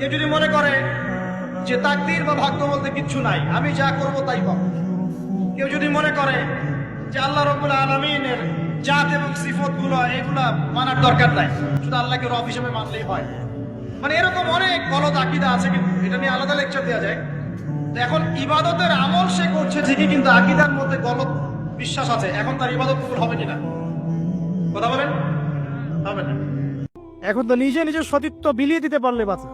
কেউ যদি মনে করে যে তাকদির বা ভাগ্য বলতে কিচ্ছু নাই, আমি যা করব তাই পাবো। কেউ যদি মনে করে যে আল্লাহ রব্বুল আলমিনের জাত এবং সিফতগুলো এগুলা মানার দরকার নাই, শুধু আল্লাহকে রব হিসেবে মানলেই হয়। মানে এরকম অনেক গলত আকিদা আছে কিন্তু এটা নিয়ে আলাদা লেকচার দেওয়া যায়। এখন ইবাদতের আমল সে করছে ঠিকই, কিন্তু আকিদার মধ্যে গলত বিশ্বাস আছে। এখন তার ইবাদত কবুল হবে কিনা? কথা বলেন? হবে না। এখন তো নিজে নিজের সতীত্ব বিলিয়ে দিতে পারলে বাঁচা।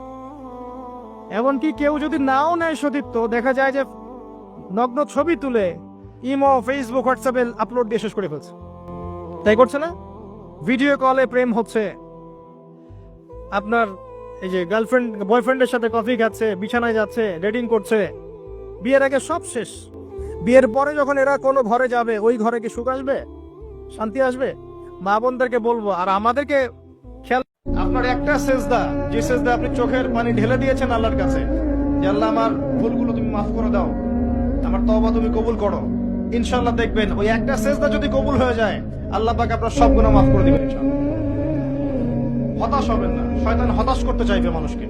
এমনকি কেউ যদি নাও নেয় সতীত্ব দেখা যায় যে নগ্ন ছবি তুলে ইমো ফেসবুক হোয়াটসঅ্যাপে আপলোড দিয়ে শেষ করে ফেলছে। তাই করছে না? ভিডিও কলে প্রেম হচ্ছে। আপনার এই যে গার্লফ্রেন্ড বয়ফ্রেন্ডের সাথে কফি খাচ্ছে, বিছানায় যাচ্ছে ডেটিং করছে, বিয়ের আগে সব শেষ। বিয়ের পরে যখন এরা কোনো ঘরে যাবে, ওই ঘরে কি সুখ আসবে? শান্তি আসবে? মা বোনদেরকে বলব, আর আমাদেরকে আপনার একটা সেজদা, যে সেজদা আপনি চোখের পানি ঢেলে দিয়েছেন আল্লাহর কাছে, যে আল্লাহ আমার ভুলগুলো তুমি মাফ করে দাও, আমার তওবা তুমি কবুল করো। ইনশাল্লাহ দেখবেন, ওই একটা সেজদা যদি কবুল হয়ে যায়, আল্লাহ পাক আপনার সব গুনাহ মাফ করে দিবেন হতাশ হবেন না। শয়তান হতাশ করতে চাইবে মানুষকে।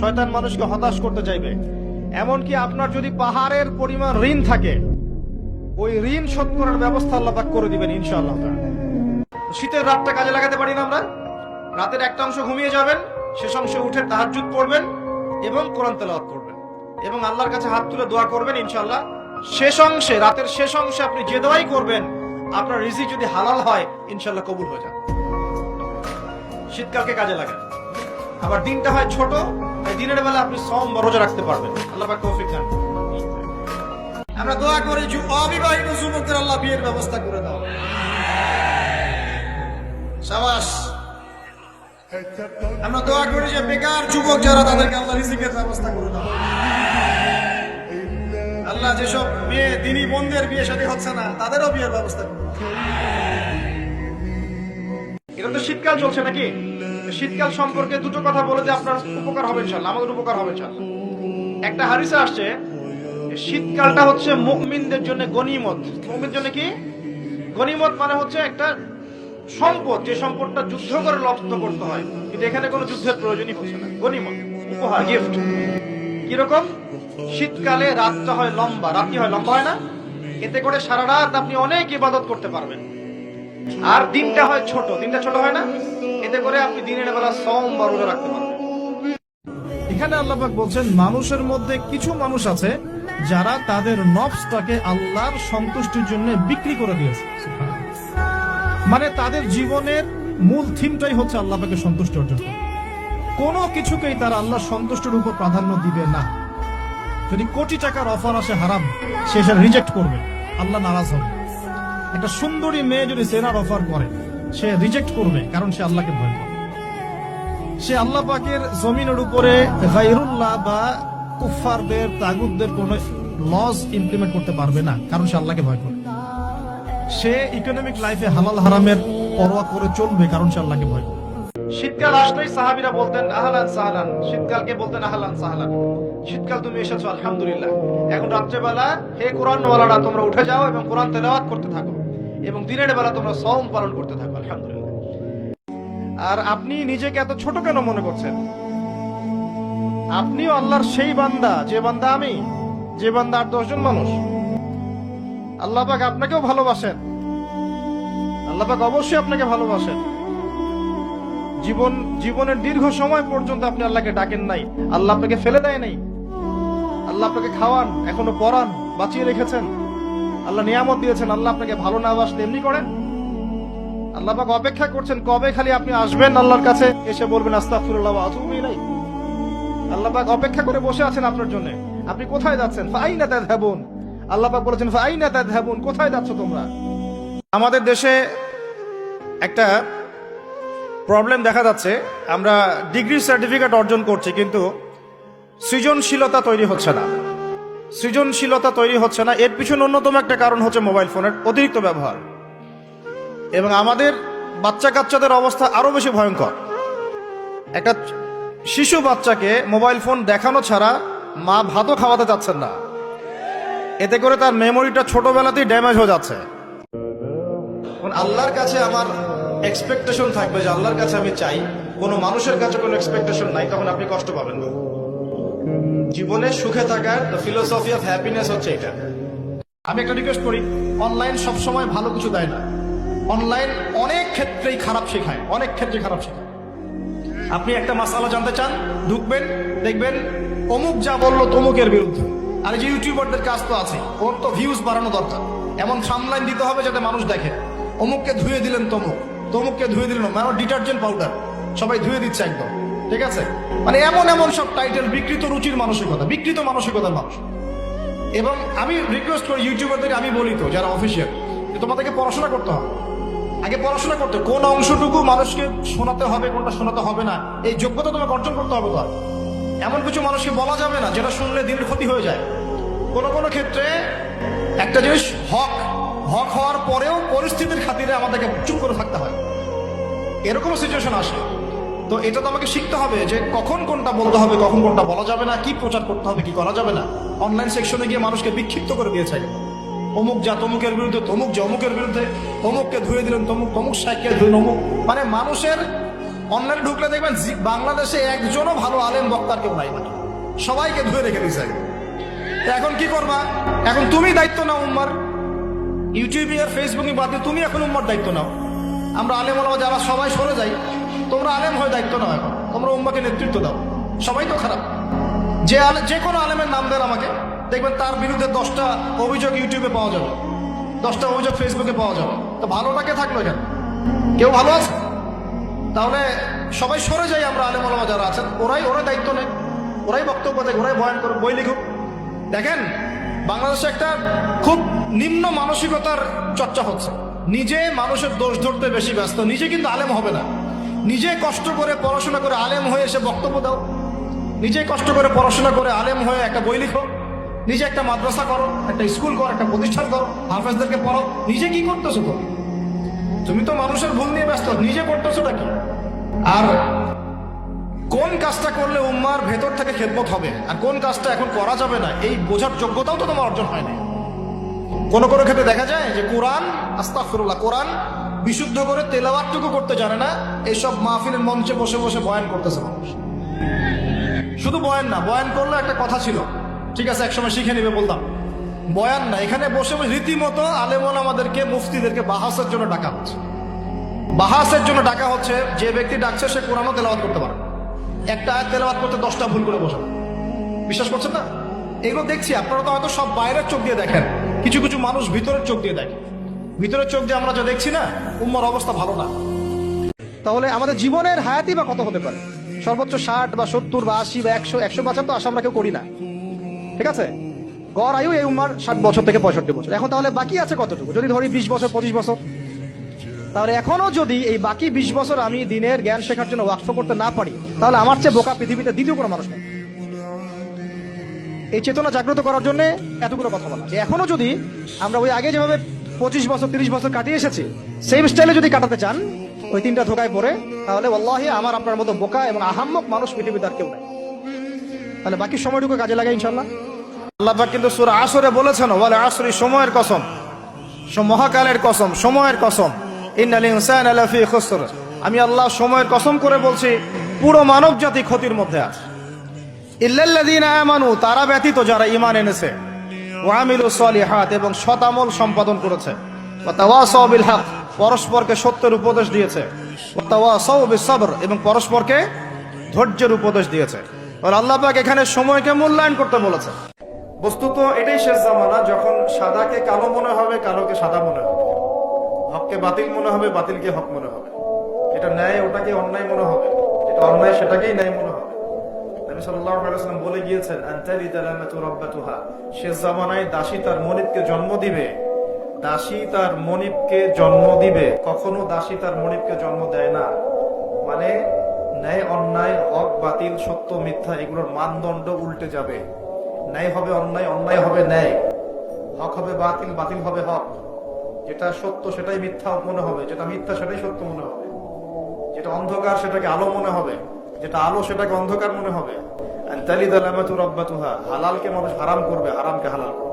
শয়তান মানুষকে হতাশ করতে চাইবে। এমনকি আপনার যদি পাহাড়ের পরিমাণ ঋণ থাকে, ওই ঋণ শোধ করার ব্যবস্থা আল্লাহ পাক করে দিবেন ইনশাআল্লাহ শীতের রাতটা কাজে লাগাতে পারি না আমরা? রাতের একটা অংশ ঘুমিয়ে যাবেন, শেষ অংশে উঠে তাহাজ্জুদ পড়বেন এবং কোরআন তেলাওয়াত করবেন। এবং আল্লাহর কাছে হাত তুলে দোয়া করবেন, ইনশাআল্লাহ। শেষ অংশে, রাতের শেষ অংশে আপনি যে দোয়াই করবেন, আপনার রিজিক যদি হালাল হয়, ইনশাআল্লাহ কবুল হয়ে যাবে। শীতকালকে কাজে লাগে আবার দিনটা হয় ছোট, তাই দিনের বেলা আপনি সম রোজা রাখতে পারবেন। আল্লাহ পাক তৌফিক দান আমরা দোয়া করি যে অবিবাহিত যুবকদের আল্লাহ বিয়ের ব্যবস্থা করে দাও। সাবাস। আমরা দোয়া করি যে বেকার যুবক যারা তাদেরকে আল্লাহ রিজিকের ব্যবস্থা করে দাও। আল্লাহ, যেসব মেয়ে দিনী বোনদের বিয়ে শাদী হচ্ছে না, তাদেরও বিয়ের ব্যবস্থা করে। দাও। এটা তো শীতকাল চলছে নাকি? শীতকাল সম্পর্কে দুটো কথা বলে যে আপনার উপকার হবে ইনশাল্লাহ আমাদের উপকার হবে ইনশাল্লাহ একটা হারিসে আসছে শীতকালটা হচ্ছে মুমিনদের জন্য গনিমত। মুমিনদের জন্য কি? গনিমত মানে হচ্ছে একটা সম্পদ, যে সম্পদটা যুদ্ধ করে লব্ধ করতে হয়, কিন্তু এখানে কোনো যুদ্ধের প্রয়োজনই হচ্ছে না। গনিমত উপহার গিফট কীরকম? শীতকালে রাতটা হয় লম্বা রাত্রি হয় লম্বা হয় না। এতে করে সারা রাত আপনি অনেক ইবাদত করতে পারবেন। আর দিনটা হয় ছোট, দিনটা ছোট হয় না। এতে করে আপনি দিনের বেলা সম বা রোজা রাখতে পারবেন। এখানে আল্লাপাক বলছেন, মানুষের মধ্যে কিছু মানুষ আছে যারা তাদের নফসটাকে আল্লাহর সন্তুষ্টির জন্য বিক্রি করে দিয়েছে। মানে তাদের জীবনের মূল থিমটাই হচ্ছে আল্লাহ পাকে সন্তুষ্ট অর্জন করা। কোনো কিছুকেই তারা আল্লাহ সন্তুষ্টের উপর প্রাধান্য দিবে না। যদি কোটি টাকার অফার আসে হারাম, সে রিজেক্ট করবে। আল্লাহ নারাজ হবে। একটা সুন্দরী মেয়ে যদি সেনার অফার করে, সে রিজেক্ট করবে কারণ সে আল্লাহকে ভয় করে। সে আল্লাহ পাকের জমিনের উপরে গাইরুল্লাহ বা কুফারদের তাগুদদের কোন লস ইমপ্লিমেন্ট করতে পারবে না কারণ সে আল্লাহকে ভয় করে। সে ইকোনমিক লাইফে হালাল হারামের পরোয়া করে চলবে, কারণ সে আল্লাহকে ভয় করে। শীতকাল আসলেই সাহাবিরা বলতেন, আহলান সাহলান। শীতকালকে বলতেন, আহলান সাহলান। শীতকাল তুমি এসেছ, আলহামদুলিল্লাহ। এখন রাত্রেবেলা, হে কোরআন ওয়ালারা তোমরা উঠে যাও এবং কোরআন তেলাওয়াত করতে থাকো এবং দিনের বেলা তোমরা সওম পালন করতে থাকো, আলহামদুলিল্লাহ। আর আপনি নিজেকে এত ছোট কেন মনে করছেন? আপনিও আল্লাহর সেই বান্দা, যে বান্দা আমি, যে বান্দা আর দশজন মানুষ। আল্লাহ পাক আপনাকেও ভালোবাসেন। আল্লাহ পাক অবশ্যই আপনাকে ভালোবাসেন। জীবন, জীবনের দীর্ঘ সময় পর্যন্ত আপনি আল্লাহকে ডাকেন নাই। আল্লাহ আপনাকে ফেলে দেয় নাই। আল্লাহ আপনাকে খাওয়ান, এখনও পড়ান বাঁচিয়ে রেখেছেন। আল্লাহ নিয়ামত দিয়েছেন, আল্লাহ আপনাকে ভালো না বাসলে এমনি করেন। আল্লাহ পাক অপেক্ষা করছেন, কবে খালি আপনি আসবেন আল্লাহর কাছে? এসে বলবেন, আস্তাগফিরুল্লাহ ওয়া আতুবু ইলাইহি। আল্লাহ পাক অপেক্ষা করে বসে আছেন আপনার জন্য। আপনি কোথায় যাচ্ছেন? ফাইনা তাযহাবুন? আল্লাহ পাক বলেছেন, ফাইনা তাযহাবুন কোথায় যাচ্ছ তোমরা? আমাদের দেশে একটা প্রবলেম দেখা যাচ্ছে। আমরা ডিগ্রি সার্টিফিকেট অর্জন করছি, কিন্তু সৃজনশীলতা তৈরি হচ্ছে না। সৃজনশীলতা তৈরি হচ্ছে না। এর পিছনে অন্যতম একটা কারণ হচ্ছে মোবাইল ফোনের অতিরিক্ত ব্যবহার। এবং আমাদের বাচ্চা কাচ্চাদের অবস্থা আরও বেশি ভয়ঙ্কর। একটা শিশু বাচ্চাকে মোবাইল ফোন দেখানো ছাড়া মা ভাতও খাওয়াতে চাচ্ছেন না। এতে করে তার মেমোরিটা ছোটবেলাতেই ড্যামেজ হয়ে যাচ্ছে। আল্লাহর কাছে আমার এক্সপেকটেশন থাকবে যে আল্লাহর কাছে আমি চাই। কোনো মানুষের কাছে কোনো এক্সপেকটেশন নাই, তখন আপনি কষ্ট পাবেন। না জীবনে সুখে থাকার ফিলোসফি অফ হ্যাপিনেস হচ্ছে এটা। আমি একটা রিকোয়েস্ট করি অনলাইন সবসময় ভালো কিছু দেয় না। অনলাইন অনেক ক্ষেত্রেই খারাপ শেখায়, অনেক ক্ষেত্রে খারাপ শেখায়। আপনি একটা মাসালা জানতে চান, ঢুকবেন, দেখবেন অমুক যা বলল তমুকের বিরুদ্ধে। আর যে ইউটিউবারদের কাজ তো আছে, ওর তো ভিউজ বাড়ানো দরকার। এমন সামলাইন দিতে হবে যাতে মানুষ দেখে। অমুককে ধুয়ে দিলেন তমুক, তমুককে ধুয়ে দিলেন মানে ডিটারজেন্ট পাউডার সবাই ধুয়ে দিচ্ছে একদম, ঠিক আছে? মানে এমন এমন সব টাইটেল বিকৃত রুচির মানসিকতা, বিকৃত মানসিকতার মানুষ। এবং আমি রিকোয়েস্ট করি ইউটিউবারদের, আমি বলি তো, যারা অফিসিয়াল যে তোমাদেরকে পড়াশোনা করতে হবে। আগে পড়াশোনা করতে কোন অংশটুকু মানুষকে শোনাতে হবে, কোনটা শোনাতে হবে না, এই যোগ্যতা তোমাকে অর্জন করতে হবে তো। এমন কিছু মানুষকে বলা যাবে না যেটা শুনলে দিনের ক্ষতি হয়ে যায়। কোন কোন ক্ষেত্রে একটা জিনিস হক হক হওয়ার পরেও পরিস্থিতির খাতিরে আমাদেরকে চুপ করে থাকতে হয়। এরকম সিচুয়েশন আসে। তো এটা তো আমাকে শিখতে হবে যে কখন কোনটা বলতে হবে, কখন কোনটা বলা যাবে না, কি প্রচার করতে হবে, কি করা যাবে না। অনলাইন সেকশনে গিয়ে মানুষকে বিক্ষিপ্ত করে দিয়েছে। অমুক যা, তমুকের বিরুদ্ধে, তমুক যা, অমুকের বিরুদ্ধে, তমুককে ধুয়ে দিলেন, তমুক তমুক সাইকেল ধুয়ে অমুক। মানে মানুষের অনলাইনে ঢুকলে দেখবেন বাংলাদেশে একজনও ভালো আলেম বক্তার কেউ নাই সবাইকে ধুয়ে রেখে দিয়েছে এখন কি করবা? এখন তুমি দায়িত্ব নাও উম্মার। ইউটিউবে আর ফেসবুকে বাদ দিয়ে তুমি এখন উম্মার দায়িত্ব নাও। আমরা আলেম ওলামা যারা সবাই সরে যাই, তোমরা আলেম হয়ে দায়িত্ব নাও এখন। তোমরা উম্মাকে নেতৃত্ব দাও। সবাই তো খারাপ। যে আলে- যে কোনো আলেমের নাম দেন আমাকে। দেখবেন তার বিরুদ্ধে দশটা অভিযোগ ইউটিউবে পাওয়া যাবে। দশটা অভিযোগ ফেসবুকে পাওয়া যাবে। তো ভালোটা কে থাকল এখানে? কেউ ভালো আছে? তাহলে সবাই সরে যাই আমরা আলেম ওলামা যারা আছেন। ওরাই ওরাই দায়িত্ব নেই ওরাই বক্তব্য দেয়, ওরাই বয়ান করে, বই লিখুক। দেখেন, বাংলাদেশে একটা খুব নিম্ন মানসিকতার চর্চা হচ্ছে। নিজে মানুষের দোষ ধরতে বেশি ব্যস্ত, নিজে কিন্তু আলেম হবে না। নিজে কষ্ট করে পড়াশোনা করে আলেম হয়ে এসে বক্তব্য দাও। নিজে কষ্ট করে পড়াশোনা করে আলেম হয়ে একটা বই লিখো। নিজে একটা মাদ্রাসা করো, একটা স্কুল করো, একটা প্রতিষ্ঠান করো, হাফেজদেরকে পড়ো নিজে কি করতেছো তুমি? তুমি তো মানুষের ভুল নিয়ে ব্যস্ত, নিজে করতেছোটা কি? আর কোন কাজটা করলে উম্মার ভেতর থেকে খেদমত হবে? আর কোন কাজটা এখন করা যাবে না? এই বোঝার যোগ্যতাও তো তোমার অর্জন হয়নি কোন কোনো ক্ষেত্রে দেখা যায় যে কোরআন আস্তাফিরুল্লাহ কোরআন বিশুদ্ধ করে তেলাওয়াতটুকু করতে জানে না এইসব মাহফিলের মঞ্চে বসে বসে বয়ান করতেছে মানুষ। শুধু বয়ান না, বয়ান করলে একটা কথা ছিল। ঠিক আছে, একসময় শিখে নিবে, বলতাম। বয়ান না এখানে বসে রীতিমতো আলেমন আমাদেরকে, মুফতিদেরকে বাহাসের জন্য ডাকা হচ্ছে। বাহাসের জন্য ডাকা হচ্ছে, যে ব্যক্তি ডাকছে সে কোরআনও তেলাওয়াত করতে পারে একটা আয়াত তেলাওয়াত করতে দশটা ভুল করে বসে বিশ্বাস করছেন না? এগুলো দেখছি, আপনারা তো হয়তো সব বাইরের চোখ দিয়ে দেখেন। কিছু কিছু মানুষ ভিতরের চোখ দিয়ে দেখে। ভিতরের চোখ দিয়ে আমরা যা দেখছি না, উম্মার অবস্থা ভালো না। তাহলে আমাদের জীবনের হায়াতি বা কত হতে পারে? সর্বোচ্চ ষাট বা সত্তর বা আশি বা একশো একশো বছর তো আশা আমরা কেউ করি না। ঠিক আছে? গড় আয়ু এই উম্মার ষাট বছর থেকে পঁয়ষট্টি বছর। এখন তাহলে বাকি আছে কতটুকু? যদি ধরি বিশ বছর, পঁচিশ বছর, তাহলে এখনও যদি এই বাকি বিশ বছর আমি দিনের জ্ঞান শেখার জন্য ওয়াকফ করতে না পারি, তাহলে আমার চেয়ে বোকা পৃথিবীতে দ্বিতীয় কোনো মানুষ নেই। এই চেতনা জাগ্রত করার জন্য এতগুলো কথা বলা। যে এখনও যদি আমরা ওই আগে যেভাবে পঁচিশ বছর, তিরিশ বছর কাটিয়ে এসেছি সেম স্টাইলে যদি কাটাতে চান, ওই তিনটা ধোকায় পড়ে, তাহলে আল্লাহি আমার আপনার মতো বোকা এবং আহাম্মক মানুষ পৃথিবীতে আর কেউ নাই। তাহলে বাকি সময়টুকু কাজে লাগে ইনশাল্লাহ কিন্তু সুরা আসরে বলেছেন বলে আসরি, সময়ের কসম। মহাকালের কসম, সময়ের কসম। আমি আল্লাহ সময়ের কসম করে বলছি, পুরো মানব জাতি ক্ষতির মধ্যে আছে। তারা ব্যতীত যারা ঈমান এনেছে। এবং সতামল সম্পাদন করেছে। পরস্পরকে সত্যের উপদেশ দিয়েছে। এবং পরস্পরকে ধৈর্যের উপদেশ দিয়েছে। আল্লাহ পাক এখানে সময়কে মূল্যায়ন করতে বলেছে বস্তুত এটাই শেষ জামানা, যখন সাদাকে কালো মনে হবে, কালোকে সাদা মনে হবে। হককে বাতিল মনে হবে, বাতিলকে হক মনে হবে। এটা ন্যায়, ওটাকে অন্যায় মনে হবে। এটা অন্যায়, সেটাকেই ন্যায় মনে হবে। শেষ জামানায় দাসী তার মনিবকে জন্ম দিবে। দাসী তার মনিবকে জন্ম দিবে। কখনো দাসী তার মনিবকে জন্ম দেয় না। মানে ন্যায়, অন্যায়, হক, বাতিল, সত্য, মিথ্যা, এগুলোর মানদণ্ড উল্টে যাবে। ন্যায় হবে, অন্যায় অন্যায় হবে, ন্যায়। হক হবে, বাতিল বাতিল হবে হক। যেটা সত্য সেটাই মিথ্যা মনে হবে, যেটা মিথ্যা সেটাই সত্য মনে হবে। যেটা অন্ধকার সেটাকে আলো মনে হবে, যেটা আলো সেটাকে অন্ধকার মনে হবে। হালালকে মানুষ হারাম করবে, হারামকে হালাল করবে।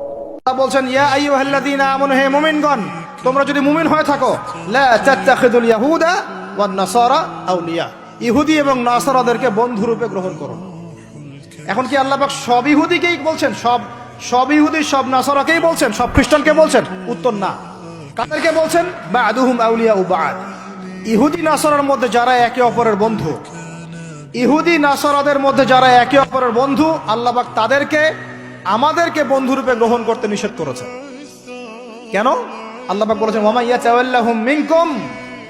বলছেন, ইয়া আইয়ুহাল্লাযীনা আমানু, হে মুমিনগণ, তোমরা যদি মুমিন হয়ে থাকো, লা তাত্তাখিদুল ইয়াহুদা ওয়ান নাসারা ইহুদি এবং নাসারাদেরকে বন্ধুরূপে গ্রহণ করো। এখন কি আল্লাহ পাক সব ইহুদিকেই বলছেন? সব সব ইহুদি, সব নাসারাকেই বলছেন? সব খ্রিস্টানকে বলছেন? উত্তর না। কাদেরকে বলছেন? বা ইহুদি, নাসারার মধ্যে যারা একে অপরের বন্ধু। ইহুদি, নাসারাদের মধ্যে যারা একে অপরের বন্ধু, আল্লাহ পাক তাদেরকে, আমাদেরকে বন্ধুরূপে গ্রহণ করতে নিষেধ করেছেন। কেন? আল্লাহ পাক বলেছেন ওয়ামা ইয়াতাওয়াল্লাহুম মিনকুম,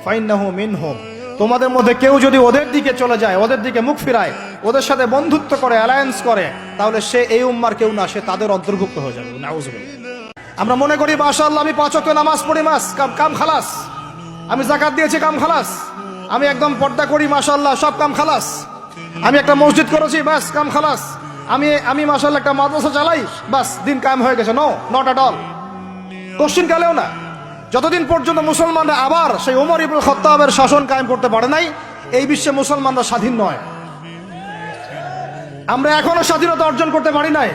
ফাইন্নাহু মিনহুম। তোমাদের মধ্যে কেউ যদি ওদের দিকে চলে যায়, ওদের দিকে মুখ ফিরায়, ওদের সাথে বন্ধুত্ব করে অ্যালায়েন্স করে, তাহলে সে এই উম্মার কেউ না, সে তাদের অন্তর্ভুক্ত হয়ে যাবে। নাউজুবিল্লাহ আমরা মনে করি, মাশাআল্লাহ, আমি পাঁচ নামাজ পড়ি, মাস, কাম কাম খালাস। আমি জাকাত দিয়েছি, কাম খালাস। আমি একদম পর্দা করি, মাশাআল্লাহ, সব কাম খালাস। আমি একটা মসজিদ করেছি, বাস, কাম খালাস। আমি আমি, মাশাআল্লাহ, একটা মাদ্রাসা চালাই, বাস, দিন কায়েম হয়ে গেছে। No not at all question কালেও না। যতদিন পর্যন্ত মুসলমানরা আবার সেই ওমর ইবুল খত্তাবের শাসন কায়েম করতে পারে নাই, এই বিশ্বে মুসলমানরা স্বাধীন নয়। আমরা এখনও স্বাধীনতা অর্জন করতে পারি নাই।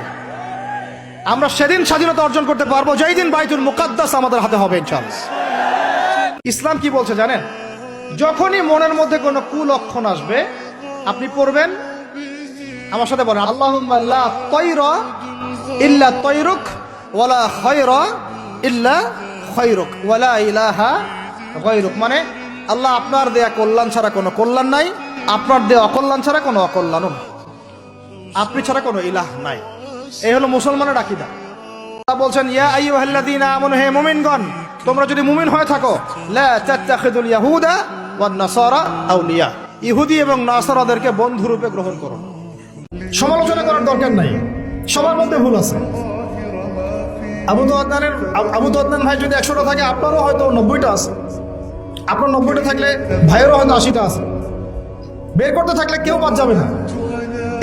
আমরা সেদিন স্বাধীনতা অর্জন করতে পারব, যেই দিন বাইতুল মুকাদ্দাস আমাদের হাতে হবে, ইনশাআল্লাহ। ইসলাম কি বলছে জানেন? যখনই মনের মধ্যে কোনো কুলক্ষণ আসবে, আপনি পড়বেন, আমার সাথে বলেন, আল্লাহুম্মা লা তৈরা ইল্লা তৈরুক, ওয়ালা খয়রা ইল্লা খয়রুক ওয়ালা ইলাহা গয়রুক মানে আল্লাহ আপনার দেয়া কল্যাণ ছাড়া কোনো কল্যাণ নাই, আপনার দেয়া অকল্যাণ ছাড়া কোনো অকল্যাণও নাই। আপনি ছাড়া কোনো ইলাহ নাই। এই হলো মুসলমানের আকিদা। বলছেন, ইয়া আইয়ুহাল্লাযীনা আমানু, হে মুমিনগণ, তোমরা যদি মুমিন হয়ে থাকো, লা তাত্তাখিদুল ইয়াহুদা ওয়ান নাসারা আউলিয়া। ইহুদি এবং নাসারাদেরকে বন্ধুরূপে গ্রহণ করো। সমালোচনা করার দরকার নাই। সবার মধ্যে ভুল আছে। আবু তো আদনানের আবু তো আদনান ভাই যদি একশোটা থাকে, আপনারও হয়তো নব্বইটা আছে। আপনার নব্বইটা থাকলে ভাইয়েরও হয়তো আশিটা আছে। বের করতে থাকলে কেউ বাদ যাবে না।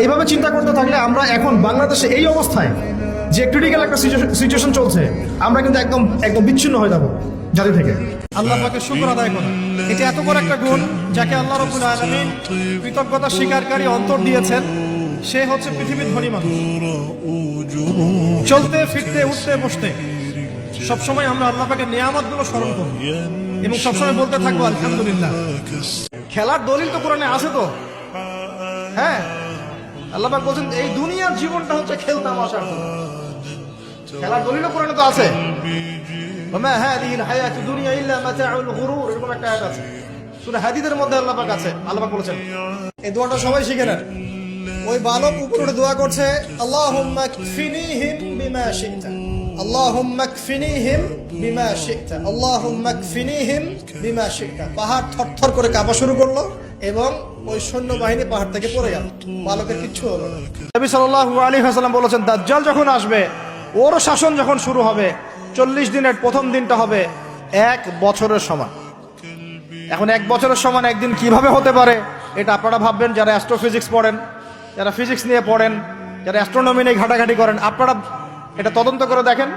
এইভাবে চিন্তা করতে থাকলে আমরা এখন বাংলাদেশে এই অবস্থায় যে ক্রিটিক্যাল একটা সিচুয়েশন চলছে, আমরা কিন্তু একদম একদম বিচ্ছিন্ন হয়ে যাব জাতি থেকে। আল্লাহ পাকে শুক্র আদায় করা এটা এত বড় একটা গুণ যাকে আল্লাহ রবুল আলমিন কৃতজ্ঞতা স্বীকারকারী অন্তর দিয়েছেন। সে হচ্ছে পৃথিবীর ধনী মানুষ। চলতে ফিরতে উঠতে বসতে। সবসময় আমরা আল্লাহ পাকে নিয়ামতগুলো স্মরণ করব এবং সবসময় বলতে থাকব আলহামদুলিল্লাহ। খেলার দলিল তো কোরআনে আছে তো? হ্যাঁ? আল্লাহ পাক বলছেন এই দুনিয়ার জীবনটা হচ্ছে খেলতামাশার জন্য। খেলার দলিল কোরআনে তো আছে। ওমা হাদিহিল হায়াতুদ দুনিয়া ইল্লা মাতাউল গুরুর। এরকম একটা আয়াত আছে। সূরা হাদিদের মধ্যে আল্লাহ পাক আছে। আল্লাহ পাক বলেছেন এই দোয়াটা সবাই শিখে নেন। ওই বালক উপরে দোয়া করছে, আল্লাহুম্মা কফিনিহিম বিমা শি'তা, আল্লাহুম্মা কফিনিহিম বিমা শি'তা, আল্লাহুম্মা কফিনিহিম বিমা শি'তা। পাহাড় থরথর করে কাঁপা শুরু করল এবং ওই সৈন্যবাহিনী পাহাড় থেকে পড়ে গেল। বালকের কিচ্ছু হলো না। নবী সাল্লাল্লাহু আলাইহি ওয়াসাল্লাম বলেছেন, দাজ্জাল যখন আসবে, ওর শাসন যখন শুরু হবে, চল্লিশ দিনের প্রথম দিনটা হবে এক বছরের সমান। এখন এক বছরের সমান একদিন কীভাবে হতে পারে, এটা আপনারা ভাববেন, যারা অ্যাস্ট্রোফিজিক্স পড়েন। যারা ফিজিক্স নিয়ে পড়েন, যারা অ্যাস্ট্রোনমি নিয়ে ঘাটাঘাটি করেন, আপনারা এটা তদন্ত করে দেখেন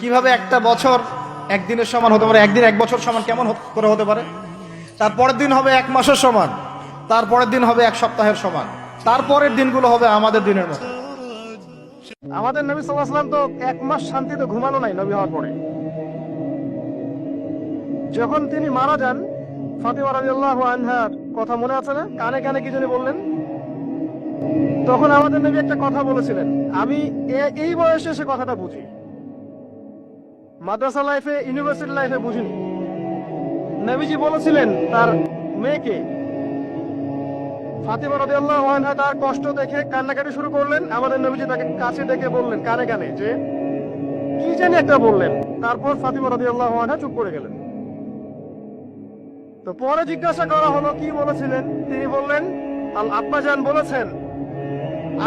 কীভাবে একটা বছর একদিনের সমান হতে পারে, একদিন এক বছর সমান কেমন করে হতে পারে। তারপরের দিন হবে এক মাসের সমান, তারপরের দিন হবে এক সপ্তাহের সমান, তারপরের দিনগুলো হবে আমাদের দিনের মতো। আমাদের নবী সাল্লাম তো এক মাস শান্তিতে ঘুমানো নাই নবী হওয়ার পরে। যখন তিনি মারা যান, ফাতিমা রাদিয়াল্লাহু আনহার কথা মনে আছে না? কানে কানে কি জানি বললেন তখন আমাদের নবী একটা কথা বলেছিলেন। আমি এই বয়সে সে কথাটা বুঝি। মাদ্রাসা লাইফে, ইউনিভার্সিটি লাইফে বুঝিনি। নবীজি বলেছিলেন, তার মেয়েকে ফাতিমা রাদিয়াল্লাহু আনহা তার কষ্ট দেখে কান্নাকাটি শুরু করলেন। আমাদের নবীজি তাকে কাছে ডেকে বললেন, কানে কানে, যে, কি জানি একটা বললেন? তারপর ফাতিমা রাদিয়াল্লাহু আনহা চুপ করে গেলেন। তো পরে জিজ্ঞাসা করা হলো, কি বলেছিলেন? তিনি বললেন আল আব্বাজান বলেছেন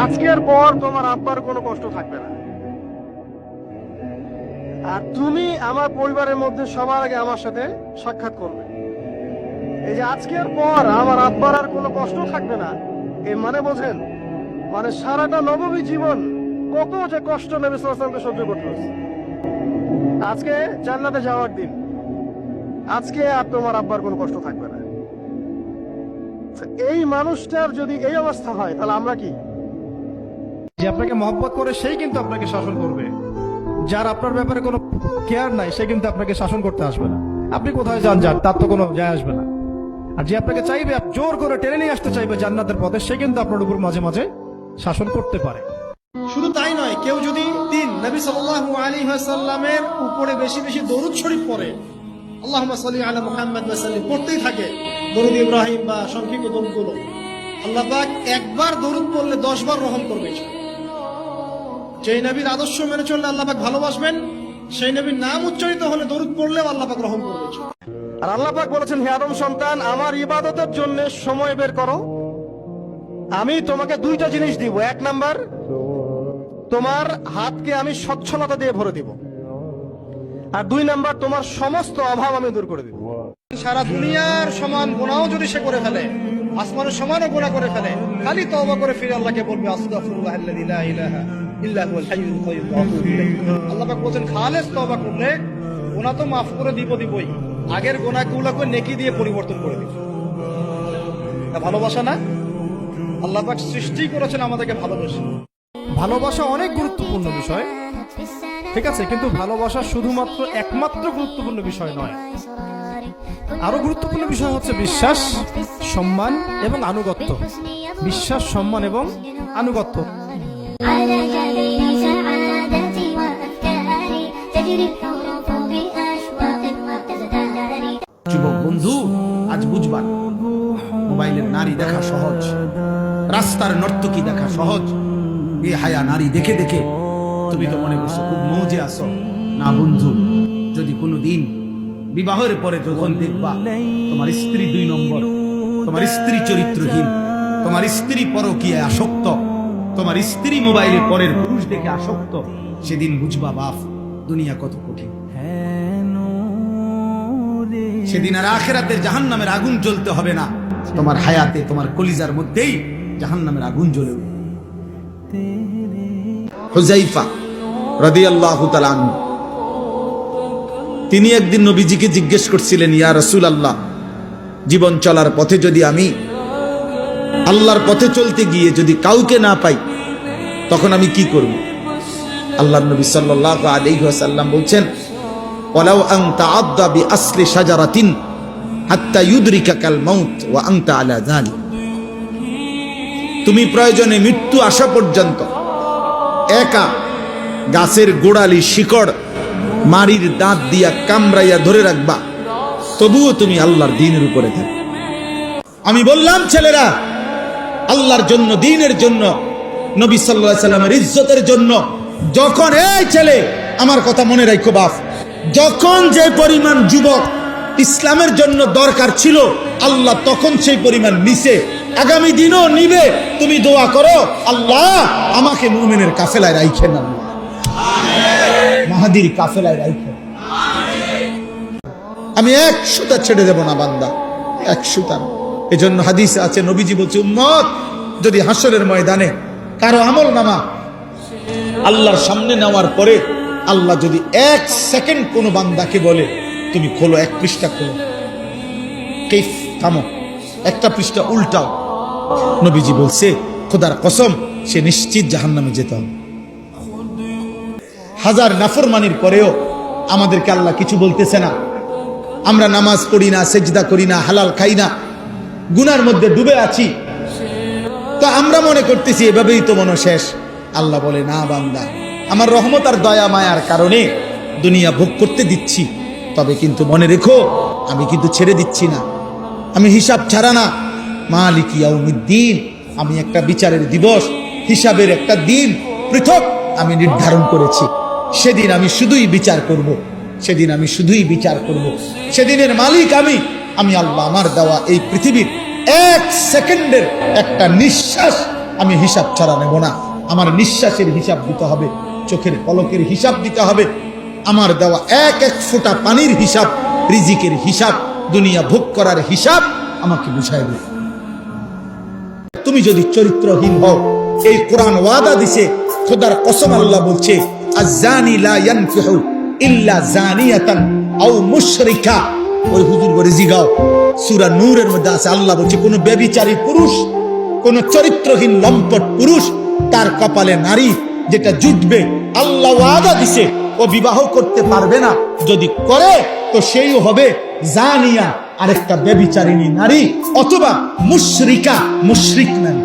আজকের পর তোমার আব্বার কোনো কষ্ট থাকবে না। আর তুমি আমার পরিবারের মধ্যে সবার আগে আমার সাথে সাক্ষাৎ করবে। এই যে আজকের পর আমার আব্বার আর কোনো কষ্ট থাকবে না, এর মানে বোঝেন মানে সারাটা নবমী জীবন কত যে কষ্ট নেবে সাল্লামকে সহ্য করতে হচ্ছে আজকে জান্নাতে যাওয়ার দিন, আজকে আর তোমার আব্বার কোনো কষ্ট থাকবে না। এই মানুষটার যদি এই অবস্থা হয়, তাহলে আমরা কি? যে আপনাকে মহব্বত করে সেই কিন্তু আপনাকে শাসন করবে। যার আপনার ব্যাপারে কোনো কেয়ার নাই, সে কিন্তু আপনাকে শাসন করতে আসবে না। আপনি কোথায় যান যান তার তো কোনো যায় আসবে না। আর যে আপনাকে চাইবে জোর করে টেনে নিয়ে আসতে চাইবে জান্নাতের পথে, সে কিন্তু আপনার উপর মাঝে মাঝে শাসন করতে পারে। শুধু তাই নয়, কেউ যদি দিন নবী সাল্লাল্লাহু আলাইহি ওয়াসাল্লামের উপরে বেশি বেশি দরুদ শরীফ পড়ে, আল্লাহুম্মা সাল্লি আলা মুহাম্মদ ওয়া সাল্লিম পড়তেই থাকে, দরুদ ইব্রাহিম বা সংক্ষিপ্ত দরুদগুলো। আল্লাহ পাক একবার দরুদ পড়লে 10 বার রহম করবে। যেই নবীর আদর্শ মেনে চললে আল্লাহ পাক ভালোবাসবেন সেই নবীর নাম উচ্চারিত হলে দরুদ পড়লেও আল্লাহ পাক রহম করবে। আর আল্লাহ পাক বলেছেন হে আদম সন্তান আমার ইবাদতের জন্য সময় বের করো। আমি তোমাকে দুইটা জিনিস দিব। এক নাম্বার তোমার হাতকে আমি সচ্ছলতা দিয়ে ভরে দিব। আর দুই নাম্বার তোমার সমস্ত অভাব আমি দূর করে দিব। সারা দুনিয়ার সমান গুণাও যদি সে করে ফেলে আসমানের সমানও গুণা করে ফেলে খালি তওবা করে ফিরে আল্লাহকে বলবে আস্তাগফিরুল্লাহ ইলাহা ভালোবাসা অনেক গুরুত্বপূর্ণ বিষয়। ঠিক আছে, কিন্তু ভালোবাসা শুধুমাত্র একমাত্র গুরুত্বপূর্ণ বিষয় নয়। আরও গুরুত্বপূর্ণ বিষয় হচ্ছে বিশ্বাস, সম্মান এবং আনুগত্য। বিশ্বাস, সম্মান এবং আনুগত্য। على جبين سعادتي وأفكاري تجري الحروف بأشواق وتزدهر যুবক বন্ধু আজ বুঝবার মোবাইলের নারী দেখা সহজ রাস্তার নর্তকী দেখা সহজ এ হায়া নারী দেখে দেখে তুমি তো মনে করছো খুব মৌজে আসো না বন্ধু যদি কোনো দিন বিবাহের পরে যখন দেখবা তোমার স্ত্রী দুই নম্বর তোমার স্ত্রী চরিত্রহীন তোমার স্ত্রী পরকীয় আসক্ত তোমার স্ত্রী মোবাইলে পরের পুরুষ দেখে আসক্ত, সেদিন বুঝবা বাপ, দুনিয়া কত কঠিন সেদিন আর আখেরাতের জাহান নামের আগুন জ্বলতে হবে না তোমার হায়াতে, তোমার কলিজার মধ্যেই জাহান নামের আগুন জ্বলে। হুজাইফা তাআলা আনহু, তিনি একদিন নবীজিকে জিজ্ঞেস করছিলেন, ইয়া রসুল আল্লাহ জীবন চলার পথে যদি আমি আল্লাহর পথে চলতে গিয়ে যদি কাউকে না পাই, তখন আমি কি করব? আল্লাহ নবী সাল্লাহ আলহাসাল্লাম বলছেন ওলাও আংতা আব্দা বি আসলে সাজারাতিন হাত্তা ইউদ্রিকা কাল মাউত ও আংতা আলা জালি তুমি প্রয়োজনে মৃত্যু আসা পর্যন্ত একা গাছের গোড়ালি শিকড় মারির দাঁত দিয়া কামড়াইয়া ধরে রাখবা, তবুও তুমি আল্লাহর দিনের উপরে থাকবে। আমি বললাম, ছেলেরা আল্লাহর জন্য, দিনের জন্য, নবী সাল্লাহ সাল্লামের ইজ্জতের জন্য। যখন এই ছেলে, আমার কথা মনে রাখো বাপ, যখন যে পরিমাণ যুবক ইসলামের জন্য দরকার ছিল, আল্লাহ তখন সেই পরিমাণ নিছে। আগামী দিনও নিবে, তুমি দোয়া করো, আল্লাহ আমাকে মুমিনের কাফেলায় রাইখেন আল্লাহ। মাহাদির কাফেলায় রাইখেন। আমি এক সুতা ছেড়ে দেব না বান্দা, এক সুতা। না। এজন্য হাদিস আছে, নবীজি বলছে, উম্মত, যদি হাসরের ময়দানে কারও আমল নামা আল্লাহর সামনে নেওয়ার পরে আল্লাহ যদি এক সেকেন্ড কোনো বান্দাকে বলে, তুমি খোলো, এক পৃষ্ঠা খোলো। কেফ, থামো। একটা পৃষ্ঠা উল্টাও। নবীজি বলছে, খোদার কসম, সে নিশ্চিত জাহান্নামে যেতে হবে। হাজার নাফরমানির পরেও আমাদেরকে আল্লাহ কিছু বলতেছে না। আমরা নামাজ পড়ি না, সেজদা করি না, হালাল খাই না। গুনার মধ্যে ডুবে আছি। তো আমরা মনে করতেছি এভাবেই তো মনে শেষ। আল্লাহ বলে, না বান্দা, আমার রহমত আর দয়া, মায়ার কারণে দুনিয়া ভোগ করতে দিচ্ছি। তবে কিন্তু মনে রেখো, আমি কিন্তু ছেড়ে দিচ্ছি না। আমি হিসাব ছাড়া না। মালিক ইয়াউমিদ্দিন, আমি একটা বিচারের দিবস, হিসাবের একটা দিন পৃথক আমি নির্ধারণ করেছি। সেদিন আমি শুধুই বিচার করব। সেদিন আমি শুধুই বিচার করব। সেদিনের মালিক আমি আমি আল্লাহ, আমার দেওয়া এই পৃথিবীর এক সেকেন্ডের একটা নিঃশ্বাস আমি হিসাব ছাড়া নেব না। আমার নিঃশ্বাসের হিসাব দিতে হবে, চোখের পলকের হিসাব দিতে হবে। আমার দেওয়া এক এক ফোঁটা পানির হিসাব, রিজিকের হিসাব, দুনিয়া ভোগ করার হিসাব আমাকে বুঝাই দেবে। তুমি যদি চরিত্রহীন হও, এই কোরআন ওয়াদা দিছে, খোদার কসম আল্লাহ বলছে আজানি লা ইয়ানকিহু ইল্লা জানিয়াতান আও মুশরিকা। ওই হুজুর করে জিগাও সূরা নূরের মধ্যে আছে, আল্লাহ বলছে, কোন ব্যভিচারী পুরুষ, কোন চরিত্রহীন লম্পট পুরুষ, তার কপালে নারী যেটা জুটবে, আল্লাহ ওয়াদা দিছে, ও বিবাহ করতে পারবে না। যদি করে, তো সেই হবে জানিয়া আরেকটা বেবিচারিণী নারী, অথবা মুশরিকা, মুশরিক নারী।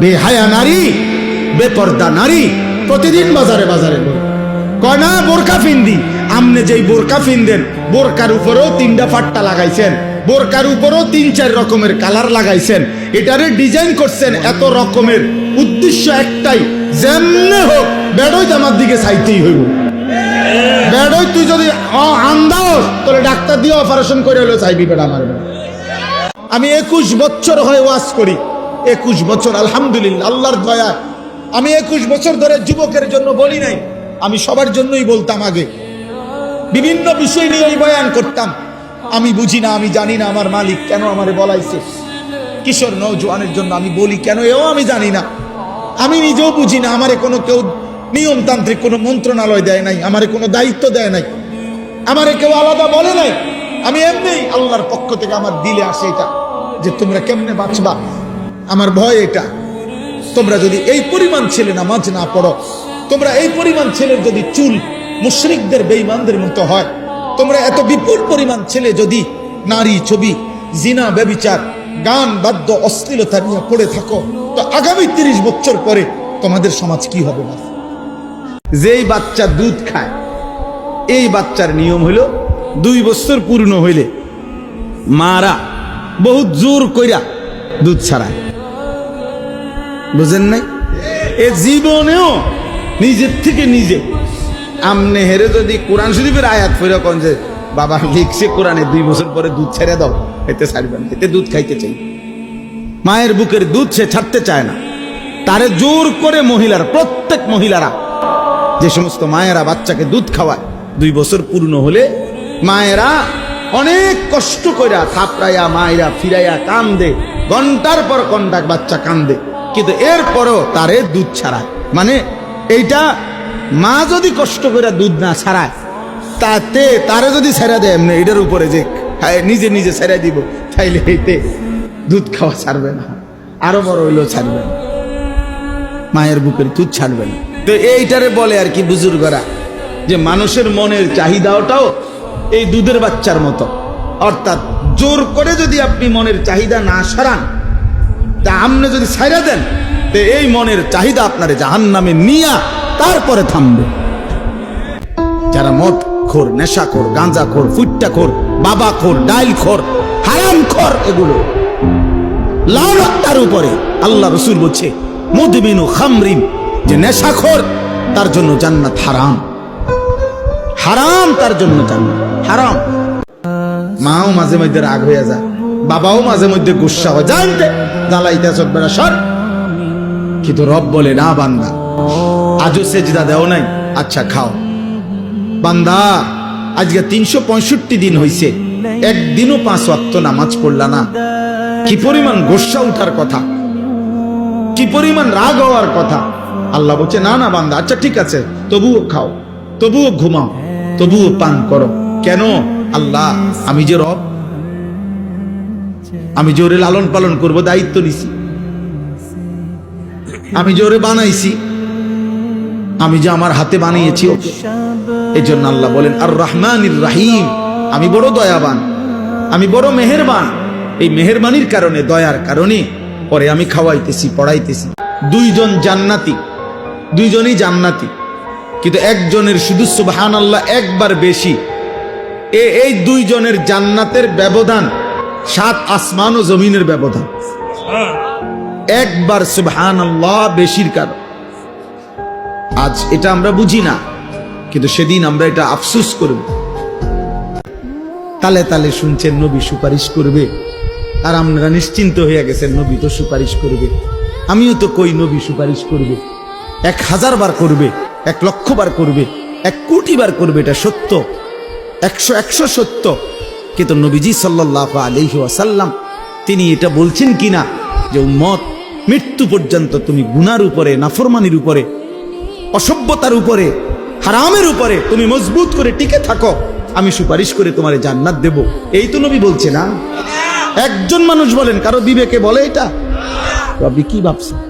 বেহায়া নারী, বেপর্দা নারী, প্রতিদিন বাজারে বাজারে। কয় না বোরকা ফিন্দি। আমনে যেই বোরকা ফিনদেন বোরকার উপরেও তিনটা ফাট্টা লাগাইছেন। বোরকার উপরেও তিন, চার রকমের কালার লাগাইছেন। এটারে ডিজাইন করছেন এত রকমের। উদ্দেশ্য একটাই, যেমনে হোক বেড়ই আমার দিকে চাইতেই হইব। বেড়ই তুই যদি আন্দাজ তোরে ডাক্তার দিয়ে অপারেশন করে হলেও চাইবি বেড়া মারবে আমি একুশ বছর হয়ে ওয়াজ করি। একুশ বছর, আলহামদুলিল্লাহ, আল্লাহর দয়া আমি একুশ বছর ধরে যুবকের জন্য বলি নাই। আমি সবার জন্যই বলতাম আগে। বিভিন্ন বিষয় নিয়ে বয়ান করতাম। আমি বুঝি না, আমি জানি না আমার মালিক কেন আমারে বলাইছে। কিশোর নৌজওয়ানের জন্য আমি বলি কেন, এও আমি জানি না। আমি নিজেও বুঝি না, আমারে কোনো কেউ নিয়মতান্ত্রিক কোনো মন্ত্রণালয় দেয় নাই, আমারে কোনো দায়িত্ব দেয় নাই। আমারে কেউ আলাদা বলে নাই। আমি এমনি আল্লাহর পক্ষ থেকে আমার দিলে আসে এটা, যে তোমরা কেমনে বাঁচবা? আমার ভয় এটা। তোমরা যদি এই পরিমাণ ছেলে নামাজ না পড়ো তোমরা এই পরিমাণ ছেলের যদি চুল মুশরিকদের, বেঈমানদের মতো হয়, তোমরা এত বিপুল পরিমাণ ছেলে যদি নারী ছবি, জিনা, ব্যবিচার, গান, বাদ্য, অশ্লীলতা নিয়ে পড়ে থাকো, তো আগামী তিরিশ বছর পরে তোমাদের সমাজ কি হবে না? যেই বাচ্চা দুধ খায়, এই বাচ্চার নিয়ম হইল দুই বছর পূর্ণ হইলে মারা বহুত জোর কইরা দুধ ছাড়ায়। বুঝেন নাই? এ জীবনেও নিজের থেকে নিজে। আমনে হেরে যদি কোরআন শরীফের আয়াত ফিরে কন যে, বাবা, লিখছে কোরআনে, দুই বছর পরে দুধ ছেড়ে দাও, এতে ছাড়বেন এতে দুধ খাইতে চাই। মায়ের বুকের দুধ সে ছাড়তে চায় না। তারে জোর করে মহিলার, প্রত্যেক মহিলারা, যে সমস্ত মায়েরা বাচ্চাকে দুধ খাওয়ায়, দুই বছর পূর্ণ হলে মায়েরা অনেক কষ্ট কইরা থাপড়াইয়া মায়েরা ফিরাইয়া কান্দে, ঘণ্টার পর ঘণ্টা বাচ্চা কান্দে। কিন্তু এরপরও তারে দুধ ছাড়ায়। মানে এইটা মা যদি কষ্ট করে দুধ না ছাড়ায়, তাতে তারে যদি ছেড়া দেয় এমনি এটার উপরে যে নিজে নিজে ছেড়ে দিব, তাইলে এইতে দুধ খাওয়া ছাড়বে না। আরও বড় হইলেও ছাড়বে না। মায়ের বুকের দুধ ছাড়বে না। তো এইটারে বলে আর কি বুজুর্গরা, যে মানুষের মনের চাহিদাটাও এই দুধের বাচ্চার মতো। অর্থাৎ জোর করে যদি আপনি মনের চাহিদা না সরান, তা আপনি যদি ছাইরা দেন তো এই মনের চাহিদা আপনার জাহান নামে নিয়া তারপরে থামবে। যারা মদ খোর নেশা খোর গাঁজা খোর ফুট্টা খোর বাবা খোর ডাইল খোর হারাম খোর এগুলো লানত তার উপরে আল্লাহ রসুল বলছে, মুদমিনু খামরিন যে নেশাখোর, তার জন্য জান্নাত হারাম। হারাম তার জন্য জান্নাত, হারাম। মাও মাঝে মধ্যে রাগ হয়ে যায়, বাবাও মাঝে মধ্যে গুসা হয়। জানতে জ্বালাইতে বেড়া কিন্তু রব বলে, না, বান্দা, আজও সেজদা দেও নাই। আচ্ছা খাও। বান্দা, আজকে তিনশো পঁয়ষট্টি দিন হইছে। একদিনও পাঁচ ওয়াক্ত নামাজ পড়লা না। কি পরিমাণ গোসা উঠার কথা? কি পরিমাণ রাগ হওয়ার কথা? আল্লাহ বলছে, না না, বান্দা আচ্ছা ঠিক আছে, তবুও খাও, তবুও ঘুমাও, তবুও পান করো। কেন? আল্লাহ, আমি যে রব, আমি জোরে লালন পালন করব, দায়িত্ব নিছি। আমি জোরে বানাইছি। আমি যে আমার হাতে বানিয়েছি এই জন্য আল্লাহ বলেন আর রহমান রাহিম, আমি বড় দয়াবান, আমি বড় মেহেরবান। এই মেহেরবানির কারণে, দয়ার কারণে পরে আমি খাওয়াইতেছি, পড়াইতেছি। দুইজন জান্নাতি, দুইজনই জান্নাতি। কিন্তু একজনের শুধু সুবহান আল্লাহ একবার বেশি। এ, এই দুইজনের জান্নাতের ব্যবধান সাত আসমান ও জমিনের ব্যবধান। একবার আল্লাহ বেশির কারণ। আজ এটা আমরা বুঝি না, কিন্তু সেদিন আমরা এটা আফসুস করব। তালে তালে শুনছেন নবী সুপারিশ করবে, আর আপনারা নিশ্চিন্ত হয়ে গেছেন নবী তো সুপারিশ করবে। আমিও তো কই নবী সুপারিশ করবে। এক হাজার বার করবে, এক লক্ষ বার করবে, এক কোটি বার করবে এটা সত্য। একশো একশো সত্য। কিন্তু নবীজি সাল্লাহ আলহি তিনি এটা বলছেন কিনা যে উম্মত মৃত্যু পর্যন্ত তুমি গুনার উপরে, নাফরমানির উপরে, অসভ্যতার উপরে, হারামের উপরে তুমি মজবুত করে টিকে থাকো। আমি সুপারিশ করে তোমার জান্নাত দেব। এই তো নবী বলছে না? একজন মানুষ বলেন, কারও বিবেকে বলে এটা? রবি কি ভাবছে